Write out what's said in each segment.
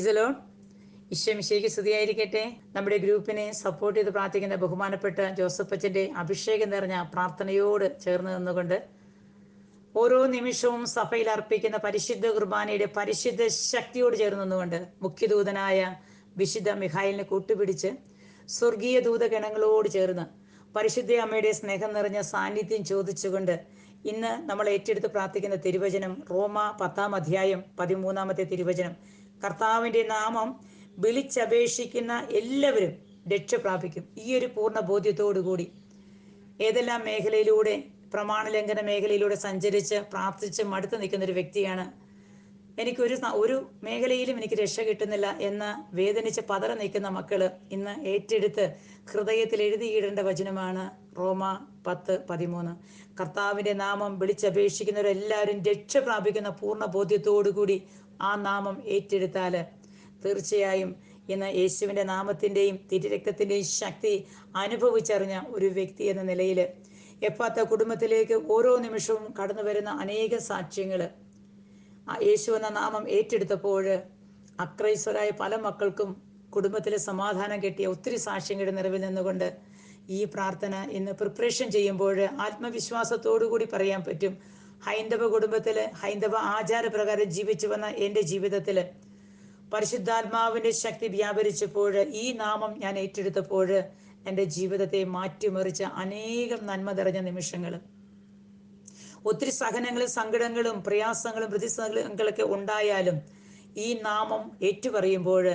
ഇസലോൺ ഈശ്വമിശേക്ക് സ്തുതിയായിരിക്കട്ടെ. നമ്മുടെ ഗ്രൂപ്പിനെ സപ്പോർട്ട് ചെയ്ത് പ്രാർത്ഥിക്കുന്ന ബഹുമാനപ്പെട്ട ജോസഫ് അച്ഛന്റെ അഭിഷേകം നിറഞ്ഞ പ്രാർത്ഥനയോട് ചേർന്ന് നിന്നുകൊണ്ട് ഓരോ നിമിഷവും സഭയിൽ അർപ്പിക്കുന്ന പരിശുദ്ധ കുർബാനയുടെ പരിശുദ്ധ ശക്തിയോട് ചേർന്ന് നിന്നുകൊണ്ട് മുഖ്യദൂതനായ വിശുദ്ധ മിഹായിലിനെ കൂട്ടുപിടിച്ച് സ്വർഗീയ ദൂതഗണങ്ങളോട് ചേർന്ന് പരിശുദ്ധ അമ്മയുടെ സ്നേഹം നിറഞ്ഞ സാന്നിധ്യം ചോദിച്ചുകൊണ്ട് ഇന്ന് നമ്മൾ ഏറ്റെടുത്ത് പ്രാർത്ഥിക്കുന്ന തിരുവചനം റോമ പത്താം അധ്യായം പതിമൂന്നാമത്തെ തിരുവചനം. കർത്താവിന്റെ നാമം വിളിച്ചപേക്ഷിക്കുന്ന എല്ലാവരും രക്ഷ പ്രാപിക്കും. ഈ ഒരു പൂർണ ബോധ്യത്തോടു കൂടി ഏതെല്ലാം മേഖലയിലൂടെ പ്രമാണലംഘന മേഖലയിലൂടെ സഞ്ചരിച്ച് പ്രാർത്ഥിച്ച് മടുത്ത് നിൽക്കുന്ന ഒരു വ്യക്തിയാണ് എനിക്കൊരു ഒരു മേഖലയിലും എനിക്ക് രക്ഷ കിട്ടുന്നില്ല എന്ന് വേദനിച്ച് പതറ നിൽക്കുന്ന മക്കൾ ഇന്ന് ഏറ്റെടുത്ത് ഹൃദയത്തിൽ എഴുതിയിടേണ്ട വചനമാണ് റോമ പത്ത് പതിമൂന്ന്. കർത്താവിന്റെ നാമം വിളിച്ചപേക്ഷിക്കുന്നവരെല്ലാവരും രക്ഷ പ്രാപിക്കുന്ന പൂർണ ബോധ്യത്തോടുകൂടി ആ നാമം ഏറ്റെടുത്താൽ തീർച്ചയായും ഇന്ന് യേശുവിന്റെ നാമത്തിന്റെയും തിരുരക്തത്തിന്റെയും ശക്തി അനുഭവിച്ചറിഞ്ഞ ഒരു വ്യക്തി എന്ന നിലയിൽ എപ്പാത്ത കുടുംബത്തിലേക്ക് ഓരോ നിമിഷവും കടന്നു വരുന്ന അനേക സാക്ഷ്യങ്ങൾ. ആ യേശു എന്ന നാമം ഏറ്റെടുത്തപ്പോൾ അക്രൈസ്വരായ പല മക്കൾക്കും കുടുംബത്തിലെ സമാധാനം കിട്ടിയ ഒത്തിരി സാക്ഷ്യങ്ങളുടെ നിറവിൽ നിന്നുകൊണ്ട് ഈ പ്രാർത്ഥന ഇന്ന് പ്രിപ്പറേഷൻ ചെയ്യുമ്പോൾ ആത്മവിശ്വാസത്തോടു കൂടി പറയാൻ പറ്റും. ഹൈന്ദവ കുടുംബത്തിൽ ഹൈന്ദവ ആചാരപ്രകാരം ജീവിച്ചു വന്ന എന്റെ ജീവിതത്തിൽ പരിശുദ്ധാത്മാവിന്റെ ശക്തി വ്യാപരിച്ചപ്പോൾ ഈ നാമം ഞാൻ ഏറ്റെടുത്തപ്പോൾ എന്റെ ജീവിതത്തെ മാറ്റിമറിച്ച അനേകം നന്മ നിറഞ്ഞ നിമിഷങ്ങൾ ഒത്തിരി സഹനങ്ങളും സങ്കടങ്ങളും പ്രയാസങ്ങളും പ്രതിസന്ധികളൊക്കെ ഉണ്ടായാലും ഈ നാമം ഏറ്റുപറയുമ്പോൾ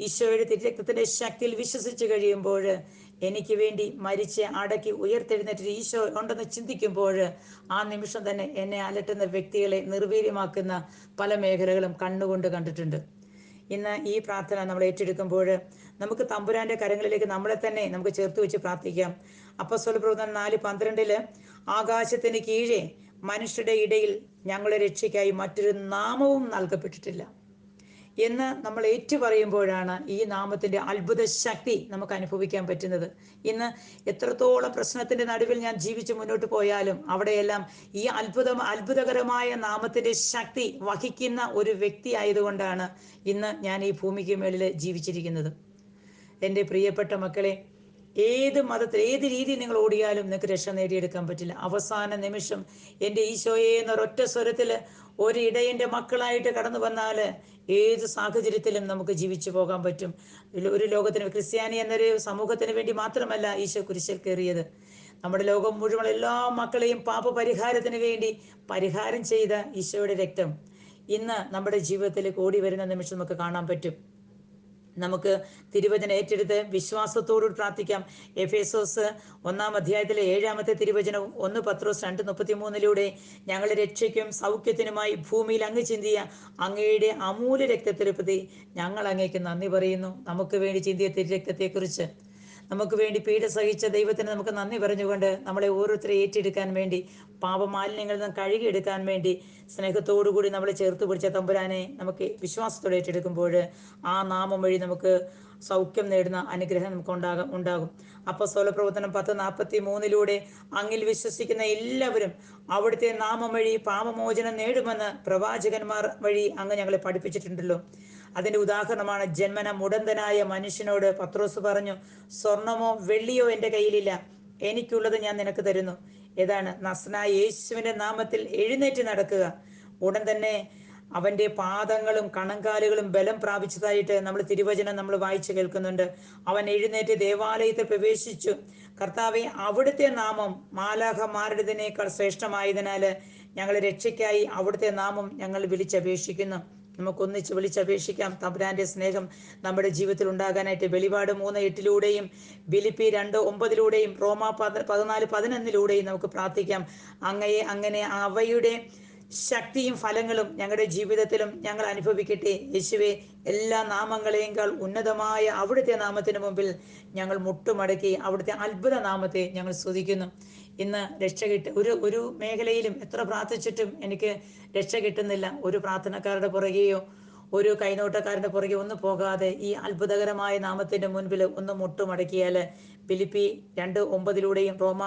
ഈശോയുടെ തിരക്തത്തിന്റെ ശക്തിയിൽ വിശ്വസിച്ച് കഴിയുമ്പോൾ എനിക്ക് വേണ്ടി മരിച്ച് അടക്കി ഉയർത്തെഴുന്നേറ്റ് ഈശോ ഉണ്ടെന്ന് ചിന്തിക്കുമ്പോൾ ആ നിമിഷം തന്നെ എന്നെ അലട്ടുന്ന വ്യക്തികളെ നിർവീര്യമാക്കുന്ന പല മേഖലകളും കണ്ണുകൊണ്ട് കണ്ടിട്ടുണ്ട്. ഇന്ന് ഈ പ്രാർത്ഥന നമ്മൾ ഏറ്റെടുക്കുമ്പോൾ നമുക്ക് തമ്പുരാന്റെ കരങ്ങളിലേക്ക് നമ്മളെ തന്നെ നമുക്ക് ചേർത്ത് വെച്ച് പ്രാർത്ഥിക്കാം. അപ്പസ്വല പ്രവർത്തനം നാല് പന്ത്രണ്ടിൽ ആകാശത്തിന് കീഴെ മനുഷ്യരുടെ ഇടയിൽ ഞങ്ങളെ രക്ഷയ്ക്കായി മറ്റൊരു നാമവും നൽകപ്പെട്ടിട്ടില്ല. എന്ന് നമ്മൾ ഏറ്റു പറയുമ്പോഴാണ് ഈ നാമത്തിന്റെ അത്ഭുത ശക്തി നമുക്ക് അനുഭവിക്കാൻ പറ്റുന്നത്. ഇന്ന് എത്രത്തോളം പ്രശ്നത്തിന്റെ നടുവിൽ ഞാൻ ജീവിച്ച് മുന്നോട്ട് പോയാലും അവിടെയെല്ലാം ഈ അത്ഭുത അത്ഭുതകരമായ നാമത്തിന്റെ ശക്തി വഹിക്കുന്ന ഒരു വ്യക്തി ആയതുകൊണ്ടാണ് ഇന്ന് ഞാൻ ഈ ഭൂമിക്ക് മേളിൽ ജീവിച്ചിരിക്കുന്നത്. എന്റെ പ്രിയപ്പെട്ട മക്കളെ ഏത് മതത്തിൽ ഏത് രീതിയിൽ നിങ്ങൾ ഓടിയാലും നിങ്ങൾക്ക് രക്ഷ നേടിയെടുക്കാൻ പറ്റില്ല. അവസാന നിമിഷം എന്റെ ഈശോയെ എന്നൊരൊറ്റ സ്വരത്തിൽ ഒരു ഇടയന്റെ മക്കളായിട്ട് കടന്നു വന്നാൽ ഏത് സാഹചര്യത്തിലും നമുക്ക് ജീവിച്ചു പോകാൻ പറ്റും. ഒരു ലോകത്തിന് ക്രിസ്ത്യാനി എന്നൊരു സമൂഹത്തിന് വേണ്ടി മാത്രമല്ല ഈശോ കുരിശിൽ കയറിയത്. നമ്മുടെ ലോകം മുഴുവൻ എല്ലാ മക്കളെയും പാപ പരിഹാരത്തിന് വേണ്ടി പരിഹാരം ചെയ്ത ഈശോയുടെ രക്തം ഇന്ന് നമ്മുടെ ജീവിതത്തിൽ കൂടി വരുന്ന നിമിഷം നമുക്ക് കാണാൻ പറ്റും. നമുക്ക് തിരുവചനം ഏറ്റെടുത്ത് വിശ്വാസത്തോടുകൂടി പ്രാർത്ഥിക്കാം. എഫേസോസ് ഒന്നാം അധ്യായത്തിലെ ഏഴാമത്തെ തിരുവചനവും ഒന്ന് പത്രോസ് രണ്ട് മുപ്പത്തി മൂന്നിലൂടെ ഞങ്ങളുടെ രക്ഷയ്ക്കും സൗഖ്യത്തിനുമായി ഭൂമിയിൽ അങ്ങ് ചിന്തിയ അങ്ങയുടെ അമൂല്യ രക്തത്തിനെ പ്രതി ഞങ്ങൾ അങ്ങേക്ക് നന്ദി പറയുന്നു. നമുക്ക് വേണ്ടി ചിന്തിയ തിരുരക്തത്തെക്കുറിച്ച് നമുക്ക് വേണ്ടി പീഡ സഹിച്ച ദൈവത്തിന് നമുക്ക് നന്ദി പറഞ്ഞുകൊണ്ട് നമ്മളെ ഓരോരുത്തരെ ഏറ്റെടുക്കാൻ വേണ്ടി പാപമാലിന്യങ്ങളിൽ നിന്ന് കഴുകിയെടുക്കാൻ വേണ്ടി സ്നേഹത്തോടുകൂടി നമ്മളെ ചേർത്ത് പിടിച്ച തമ്പുരാനെ നമുക്ക് വിശ്വാസത്തോടെ ഏറ്റെടുക്കുമ്പോൾ ആ നാമം വഴി നമുക്ക് സൗഖ്യം നേടുന്ന അനുഗ്രഹം നമുക്ക് ഉണ്ടാകും. ഉണ്ടാകും അപ്പൊ പ്രവർത്തനം പത്ത് നാൽപ്പത്തി മൂന്നിലൂടെ അങ്ങിൽ വിശ്വസിക്കുന്ന എല്ലാവരും അവിടുത്തെ നാമം വഴി പാപമോചനം നേടുമെന്ന് പ്രവാചകന്മാർ വഴി അങ്ങ് ഞങ്ങളെ പഠിപ്പിച്ചിട്ടുണ്ടല്ലോ. അതിന്റെ ഉദാഹരണമാണ് ജന്മന മുടന്തനായ മനുഷ്യനോട് പത്രോസ് പറഞ്ഞു സ്വർണമോ വെള്ളിയോ എന്റെ കയ്യിലില്ല. എനിക്കുള്ളത് ഞാൻ നിനക്ക് തരുന്നു. ഏതാണ് നസ്നായ യേശുവിന്റെ നാമത്തിൽ എഴുന്നേറ്റ് നടക്കുക. ഉടൻ തന്നെ അവന്റെ പാദങ്ങളും കണങ്കാലുകളും ബലം പ്രാപിച്ചതായിട്ട് നമ്മൾ തിരുവചനം നമ്മൾ വായിച്ചു കേൾക്കുന്നുണ്ട്. അവൻ എഴുന്നേറ്റ് ദേവാലയത്തിൽ പ്രവേശിച്ചു. കർത്താവെ അവിടുത്തെ നാമം മാലാഖമാരുടേതിനേക്കാൾ ശ്രേഷ്ഠമായതിനാൽ ഞങ്ങൾ രക്ഷയ്ക്കായി അവിടുത്തെ നാമം ഞങ്ങൾ വിളിച്ചപേക്ഷിക്കുന്നു. നമുക്കൊന്നിച്ച് വിളിച്ചപേക്ഷിക്കാം. തമ്പുരാന്റെ സ്നേഹം നമ്മുടെ ജീവിതത്തിൽ ഉണ്ടാകാനായിട്ട് വെളിപാട് മൂന്ന് എട്ടിലൂടെയും ബിലിപ്പി രണ്ട് ഒമ്പതിലൂടെയും റോമ പത പതിനാല് പതിനൊന്നിലൂടെയും നമുക്ക് പ്രാർത്ഥിക്കാം. അങ്ങയെ അങ്ങനെ അവയുടെ ശക്തിയും ഫലങ്ങളും ഞങ്ങളുടെ ജീവിതത്തിലും ഞങ്ങൾ അനുഭവിക്കട്ടെ. യേശുവെ എല്ലാ നാമങ്ങളെയേക്കാൾ ഉന്നതമായ അവിടുത്തെ നാമത്തിന് മുമ്പിൽ ഞങ്ങൾ മുട്ടുമടക്കി അവിടുത്തെ അത്ഭുത നാമത്തെ ഞങ്ങൾ സ്തുതിക്കുന്നു. ഇന്ന് രക്ഷ കിട്ട ഒരു ഒരു മേഖലയിലും എത്ര പ്രാർത്ഥിച്ചിട്ടും എനിക്ക് രക്ഷ കിട്ടുന്നില്ല. ഒരു പ്രാർത്ഥനക്കാരുടെ പുറകെയോ ഒരു കൈനോട്ടക്കാരന്റെ പുറകെ ഒന്നും പോകാതെ ഈ അത്ഭുതകരമായ നാമത്തിന്റെ മുൻപിൽ ഒന്ന് മുട്ടുമടക്കിയാൽ ഫിലിപ്പി രണ്ട് ഒമ്പതിലൂടെയും റോമ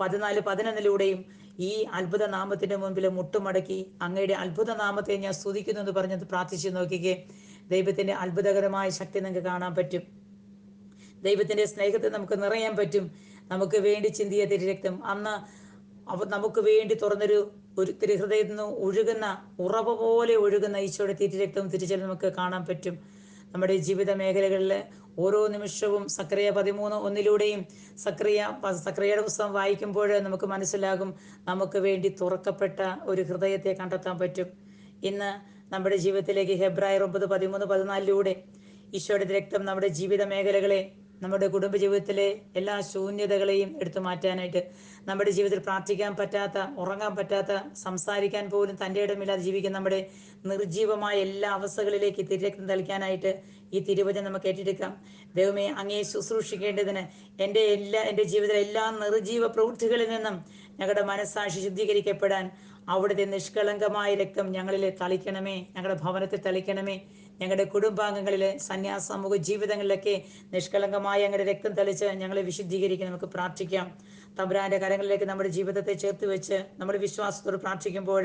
പതിനാല് പതിനൊന്നിലൂടെയും ഈ അത്ഭുത നാമത്തിന്റെ മുൻപിൽ മുട്ടുമടക്കി അങ്ങയുടെ അത്ഭുത നാമത്തെ ഞാൻ സ്തുതിക്കുന്നു എന്ന് പറഞ്ഞത് പ്രാർത്ഥിച്ചു നോക്കിക്കേ. ദൈവത്തിന്റെ അത്ഭുതകരമായ ശക്തി നിങ്ങൾക്ക് കാണാൻ പറ്റും. ദൈവത്തിന്റെ സ്നേഹത്തെ നമുക്ക് നിറയാൻ പറ്റും. നമുക്ക് വേണ്ടി ചിന്തിയ തിരുരക്തം. അന്ന് നമുക്ക് വേണ്ടി തുറന്നൊരു ഒരു തിരുഹൃദയത്തിൽ നിന്ന് ഒഴുകുന്ന ഉറവ പോലെ ഒഴുകുന്ന ഈശോയുടെ തിരുരക്തവും തിരിച്ചൽ നമുക്ക് കാണാൻ പറ്റും. നമ്മുടെ ജീവിത മേഖലകളിൽ ഓരോ നിമിഷവും സക്രിയ പതിമൂന്ന് ഒന്നിലൂടെയും സക്രിയ സക്രിയയുടെ പുസ്തകം വായിക്കുമ്പോൾ നമുക്ക് മനസ്സിലാകും നമുക്ക് വേണ്ടി തുറക്കപ്പെട്ട ഒരു ഹൃദയത്തെ കണ്ടെത്താൻ പറ്റും. ഇന്ന് നമ്മുടെ ജീവിതത്തിലേക്ക് ഹെബ്രായർ ഒമ്പത് പതിമൂന്ന് പതിനാലിലൂടെ ഈശോയുടെ രക്തം നമ്മുടെ ജീവിത മേഖലകളെ നമ്മുടെ കുടുംബജീവിതത്തിലെ എല്ലാ ശൂന്യതകളെയും എടുത്തു മാറ്റാനായിട്ട് നമ്മുടെ ജീവിതത്തിൽ പ്രാർത്ഥിക്കാൻ പറ്റാത്ത ഉറങ്ങാൻ പറ്റാത്ത സംസാരിക്കാൻ പോലും തന്റെ ഇടമില്ലാതെ ജീവിക്കുന്ന നമ്മുടെ നിർജീവമായ എല്ലാ അവസ്ഥകളിലേക്ക് തിരക്കം തളിക്കാനായിട്ട് ഈ തിരുവചനം നമുക്ക് ഏറ്റെടുക്കാം. ദൈവമേ അങ്ങേ ശുശ്രൂഷിക്കേണ്ടതിന് എന്റെ എല്ലാ എന്റെ ജീവിതത്തിലെ എല്ലാ നിർജീവ പ്രവൃത്തികളിൽ നിന്നും ഞങ്ങളുടെ മനസ്സാക്ഷി ശുദ്ധീകരിക്കപ്പെടാൻ അവിടുത്തെ നിഷ്കളങ്കമായ രക്തം ഞങ്ങളിൽ തളിക്കണമേ ഞങ്ങളുടെ ഭവനത്തിൽ തളിക്കണമേ. ഞങ്ങളുടെ കുടുംബാംഗങ്ങളിലെ സന്യാസ സമൂഹ ജീവിതങ്ങളിലൊക്കെ നിഷ്കളങ്കമായ ഞങ്ങളുടെ രക്തം തളിച്ച് ഞങ്ങളെ വിശുദ്ധീകരിക്കാൻ നമുക്ക് പ്രാർത്ഥിക്കാം. തമ്പുരാന്റെ കരങ്ങളിലേക്ക് നമ്മുടെ ജീവിതത്തെ ചേർത്ത് വെച്ച് നമ്മുടെ വിശ്വാസത്തോട് പ്രാർത്ഥിക്കുമ്പോൾ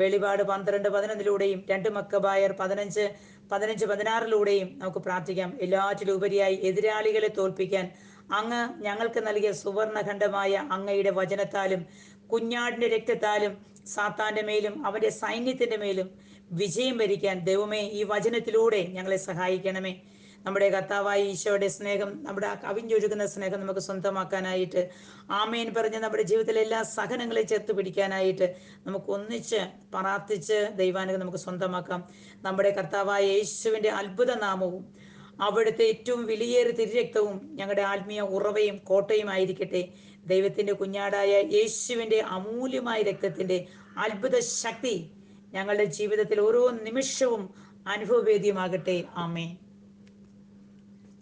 വെളിപാട് പന്ത്രണ്ട് പതിനൊന്നിലൂടെയും രണ്ട് മക്കബായർ പതിനഞ്ച് പതിനഞ്ച് പതിനാറിലൂടെയും നമുക്ക് പ്രാർത്ഥിക്കാം. എല്ലാറ്റിലും ഉപരിയായി എതിരാളികളെ തോൽപ്പിക്കാൻ അങ്ങ് ഞങ്ങൾക്ക് നൽകിയ സുവർണഖണ്ഡമായ അങ്ങയുടെ വചനത്താലും കുഞ്ഞാടിന്റെ രക്തത്താലും സാത്താന്റെ മേലും അവന്റെ സൈന്യത്തിന്റെ മേലും വിജയം വരിക്കാൻ ദൈവമേ ഈ വചനത്തിലൂടെ ഞങ്ങളെ സഹായിക്കണമേ. നമ്മുടെ കർത്താവായ ഈശോയുടെ സ്നേഹം നമ്മുടെ കവിഞ്ഞൊഴുകുന്ന സ്നേഹം നമുക്ക് സ്വന്തമാക്കാനായിട്ട് ആമേൻ പറഞ്ഞ് നമ്മുടെ ജീവിതത്തിലെ എല്ലാ സഹനങ്ങളെ ചേർത്ത് പിടിക്കാനായിട്ട് നമുക്ക് ഒന്നിച്ച് പ്രാർത്ഥിച്ച് ദൈവാനകം നമുക്ക് സ്വന്തമാക്കാം. നമ്മുടെ കർത്താവായ യേശുവിന്റെ അത്ഭുത നാമവും അവിടുത്തെ ഏറ്റവും വിലയേറിയ തിരുരക്തവും ഞങ്ങളുടെ ആത്മീയ ഉറവയും കോട്ടയും ആയിരിക്കട്ടെ. ദൈവത്തിന്റെ കുഞ്ഞാടായ യേശുവിന്റെ അമൂല്യമായ രക്തത്തിന്റെ അത്ഭുത ശക്തി ഞങ്ങളുടെ ജീവിതത്തിൽ ഓരോ നിമിഷവും അനുഭവവേദ്യമാകട്ടെ. ആമേ